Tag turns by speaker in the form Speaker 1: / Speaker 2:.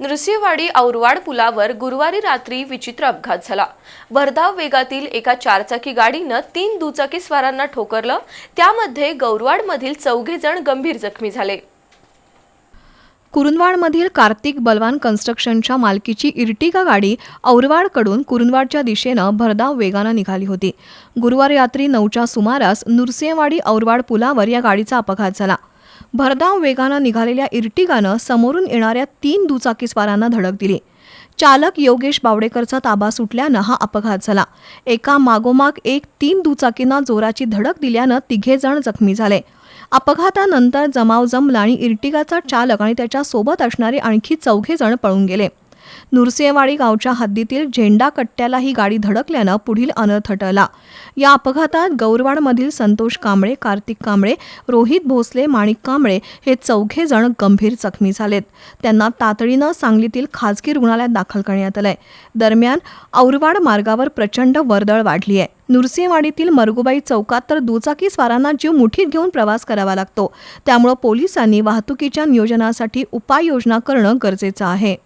Speaker 1: नृसिंहवाडी औरवाड पुलावर गुरुवारी रात्री विचित्र अपघात झाला. भरधाव वेगातील एका चारचाकी गाडीनं तीन दुचाकी स्वारांना ठोकरलं. त्यामध्ये गौरवाडमधील चौघे जण गंभीर जखमी झाले.
Speaker 2: कुरुंदवाडमधील कार्तिक बलवान कन्स्ट्रक्शनच्या मालकीची इर्टिका गाडी औरवाडकडून कुरुंदवाडच्या दिशेनं भरधाव वेगानं निघाली होती. गुरुवारी रात्री नऊच्या सुमारास नृसिंहवाडी औरवाड पुलावर या गाडीचा अपघात झाला. भरधाव वेगानं निघालेल्या इर्टिगानं समोरून येणाऱ्या तीन दुचाकीस्वारांना धडक दिली. चालक योगेश बावडेकरचा ताबा सुटल्यानं हा अपघात झाला. एका मागोमाग एक तीन दुचाकींना जोराची धडक दिल्यानं तिघे जण जखमी झाले. अपघातानंतर जमाव जमला आणि इर्टिगाचा चालक आणि त्याच्या सोबत असणारे आणखी चौघे जण पळून गेले. नुरसेवाडी गावच्या हद्दीतील झेंडा कट्ट्याला ही गाडी धडकल्यानं पुढील अनर्थ टळला या अपघातात गौरवाडमधील संतोष कांबळे कार्तिक कांबळे रोहित भोसले माणिक कांबळे हे चौघे जण गंभीर जखमी झालेत. त्यांना तातडीनं सांगलीतील खाजगी रुग्णालयात दाखल करण्यात आलंय. दरम्यान औरवाड मार्गावर प्रचंड वर्दळ वाढली आहे नुरसेवाडीतील मरगुबाई चौकात तर दुचाकी स्वारांना जीव मुठीत घेऊन प्रवास करावा लागतो. त्यामुळं पोलिसांनी वाहतुकीच्या नियोजनासाठी उपाययोजना करणं गरजेचं आहे.